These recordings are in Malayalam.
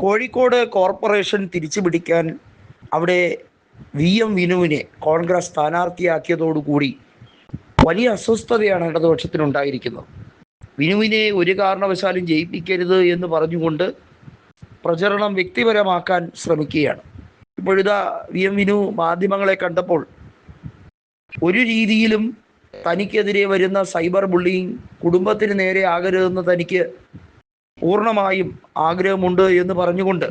കോഴിക്കോട് കോർപ്പറേഷൻ തിരിച്ചു പിടിക്കാൻ അവിടെ വി എം വിനുവിനെ കോൺഗ്രസ് സ്ഥാനാർത്ഥിയാക്കിയതോടുകൂടി വലിയ അസ്വസ്ഥതയാണ് ഇടതുപക്ഷത്തിനുണ്ടായിരിക്കുന്നത്. വിനുവിനെ ഒരു കാരണവശാലും ജയിപ്പിക്കരുത് എന്ന് പറഞ്ഞുകൊണ്ട് പ്രചരണം വ്യക്തിപരമാക്കാൻ ശ്രമിക്കുകയാണ്. ഇപ്പോഴിതാ വി എം വിനു മാധ്യമങ്ങളെ കണ്ടപ്പോൾ ഒരു രീതിയിലും തനിക്കെതിരെ വരുന്ന സൈബർ ബുള്ളിങ് കുടുംബത്തിന് നേരെ ആകരുതെന്ന് തനിക്ക് പൂർണമായും ആഗ്രഹമുണ്ട് എന്ന് പറഞ്ഞുകൊണ്ട്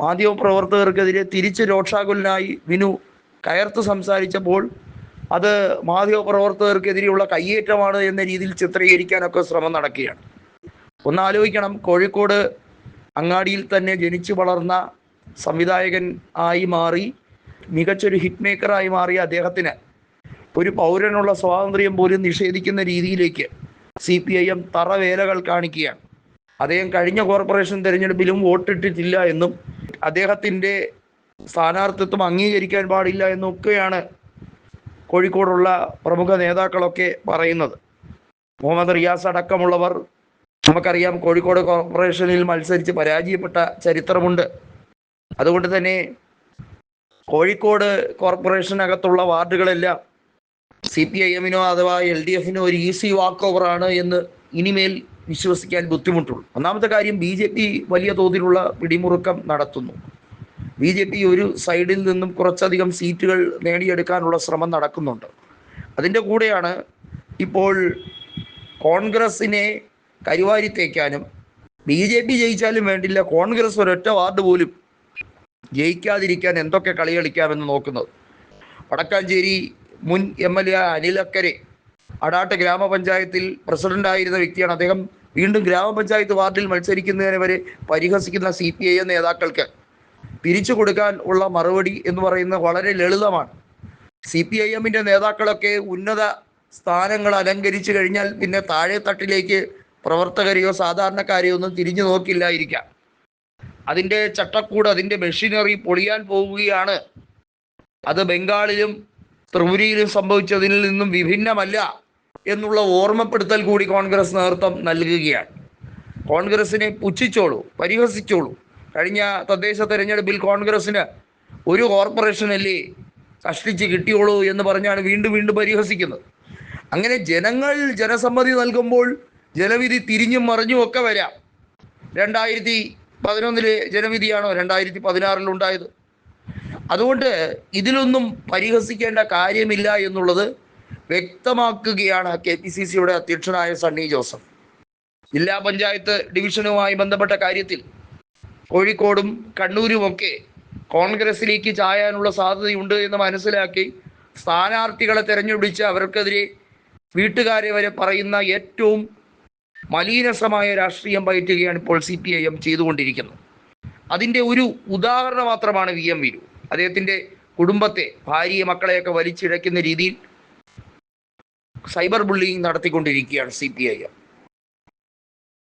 മാധ്യമപ്രവർത്തകർക്കെതിരെ തിരിച്ച് രോക്ഷാകുലനായി വിനു കയർത്ത് സംസാരിച്ചപ്പോൾ അത് മാധ്യമപ്രവർത്തകർക്കെതിരെയുള്ള കയ്യേറ്റമാണ് എന്ന രീതിയിൽ ചിത്രീകരിക്കാനൊക്കെ ശ്രമം നടക്കുകയാണ്. ഒന്ന് ആലോചിക്കണം. കോഴിക്കോട് അങ്ങാടിയിൽ തന്നെ ജനിച്ചു വളർന്ന സംവിധായകൻ ആയി മാറി മികച്ചൊരു ഹിറ്റ് മേക്കറായി മാറിയ അദ്ദേഹത്തിന് ഒരു പൗരനുള്ള സ്വാതന്ത്ര്യം പോലും നിഷേധിക്കുന്ന രീതിയിലേക്ക് സി പി ഐ എം തറവേലകൾ കാണിക്കുകയാണ്. അദ്ദേഹം കഴിഞ്ഞ കോർപ്പറേഷൻ തെരഞ്ഞെടുപ്പിലും വോട്ടിട്ടിട്ടില്ല എന്നും അദ്ദേഹത്തിന്റെ സ്ഥാനാർത്ഥിത്വം അംഗീകരിക്കാൻ പാടില്ല എന്നൊക്കെയാണ് കോഴിക്കോടുള്ള പ്രമുഖ നേതാക്കളൊക്കെ പറയുന്നത്. മുഹമ്മദ് റിയാസ് അടക്കമുള്ളവർ നമുക്കറിയാം കോഴിക്കോട് കോർപ്പറേഷനിൽ മത്സരിച്ച് പരാജയപ്പെട്ട ചരിത്രമുണ്ട്. അതുകൊണ്ട് തന്നെ കോഴിക്കോട് കോർപ്പറേഷനകത്തുള്ള വാർഡുകളെല്ലാം സി പി ഐ എമ്മിനോ അഥവാ എൽ ഡി എഫിനോ ഒരു ഈസി വാക്ക് ഓവറാണ് എന്ന് ഇനിമേൽ വിശ്വസിക്കാൻ ബുദ്ധിമുട്ടുള്ളൂ. ഒന്നാമത്തെ കാര്യം ബി ജെ പി വലിയ തോതിലുള്ള പിടിമുറുക്കം നടത്തുന്നു. ബി ജെ പി ഒരു സൈഡിൽ നിന്നും കുറച്ചധികം സീറ്റുകൾ നേടിയെടുക്കാനുള്ള ശ്രമം നടക്കുന്നുണ്ട്. അതിന്റെ കൂടെയാണ് ഇപ്പോൾ കോൺഗ്രസിനെ കരിവാരി തേക്കാനും ബി ജെ പി ജയിച്ചാലും വേണ്ടില്ല കോൺഗ്രസ് ഒരൊറ്റ വാർഡ് പോലും ജയിക്കാതിരിക്കാൻ എന്തൊക്കെ കളി കളിക്കാമെന്ന് നോക്കുന്നത്. വടക്കാഞ്ചേരി മുൻ എം എൽ എ അനിലക്കരെ അടാട്ട് ഗ്രാമപഞ്ചായത്തിൽ പ്രസിഡന്റായിരുന്ന വ്യക്തിയാണ്. അദ്ദേഹം വീണ്ടും ഗ്രാമപഞ്ചായത്ത് വാർഡിൽ മത്സരിക്കുന്നതിനെ വരെ പരിഹസിക്കുന്ന സി പി ഐ എം നേതാക്കൾക്ക് പിരിച്ചു കൊടുക്കാൻ ഉള്ള മറുപടി എന്ന് പറയുന്നത് വളരെ ലളിതമാണ്. സി പി ഐ എമ്മിന്റെ നേതാക്കളൊക്കെ ഉന്നത സ്ഥാനങ്ങൾ അലങ്കരിച്ചു കഴിഞ്ഞാൽ പിന്നെ താഴെ തട്ടിലേക്ക് പ്രവർത്തകരെയോ സാധാരണക്കാരെയോ ഒന്നും തിരിഞ്ഞു നോക്കില്ലായിരിക്കാം. അതിന്റെ ചട്ടക്കൂട് അതിന്റെ മെഷീനറി പൊളിയാൻ പോവുകയാണ്. അത് ബംഗാളിലും ത്രിപുരയിലും സംഭവിച്ചതിൽ നിന്നും വിഭിന്നമല്ല. എന്നുള്ള ഓർമ്മപ്പെടുത്തൽ കൂടി കോൺഗ്രസ് നേതൃത്വം നൽകുകയാണ്. കോൺഗ്രസിനെ പുച്ഛിച്ചോളൂ പരിഹസിച്ചോളൂ. കഴിഞ്ഞ തദ്ദേശ തെരഞ്ഞെടുപ്പിൽ കോൺഗ്രസ്സിന് ഒരു കോർപ്പറേഷനല്ലേ കഷ്ടിച്ച് കിട്ടിയോളൂ എന്ന് പറഞ്ഞാണ് വീണ്ടും വീണ്ടും പരിഹസിക്കുന്നത്. അങ്ങനെ ജനങ്ങൾ ജനസമ്മതി നൽകുമ്പോൾ ജനവിധി തിരിഞ്ഞും മറിഞ്ഞും ഒക്കെ വരാം. രണ്ടായിരത്തി പതിനൊന്നിലെ ജനവിധിയാണോ രണ്ടായിരത്തി പതിനാറിലുണ്ടായത് അതുകൊണ്ട് ഇതിലൊന്നും പരിഹസിക്കേണ്ട കാര്യമില്ല എന്നുള്ളത് വ്യക്തമാക്കുകയാണ് കെ പി സി സിയുടെ അധ്യക്ഷനായ സണ്ണി ജോസഫ്. ജില്ലാ പഞ്ചായത്ത് ഡിവിഷനുമായി ബന്ധപ്പെട്ട കാര്യത്തിൽ കോഴിക്കോടും കണ്ണൂരുമൊക്കെ കോൺഗ്രസിലേക്ക് ചായാനുള്ള സാധ്യതയുണ്ട് എന്ന് മനസ്സിലാക്കി സ്ഥാനാർത്ഥികളെ തെരഞ്ഞെടുപ്പിച്ച് അവർക്കെതിരെ വീട്ടുകാരെ വരെ പറയുന്ന ഏറ്റവും മലീനസമായ രാഷ്ട്രീയം പയറ്റുകയാണ് ഇപ്പോൾ സി പി ഐ എം ചെയ്തുകൊണ്ടിരിക്കുന്നത്. അതിന്റെ ഒരു ഉദാഹരണം മാത്രമാണ് വി എം വിരു. അദ്ദേഹത്തിന്റെ കുടുംബത്തെ ഭാര്യയെ മക്കളെയൊക്കെ വലിച്ചിഴയ്ക്കുന്ന രീതിയിൽ സൈബർ ബുള്ളിങ് നടത്തിക്കൊണ്ടിരിക്കുകയാണ് സി പി ഐ എം.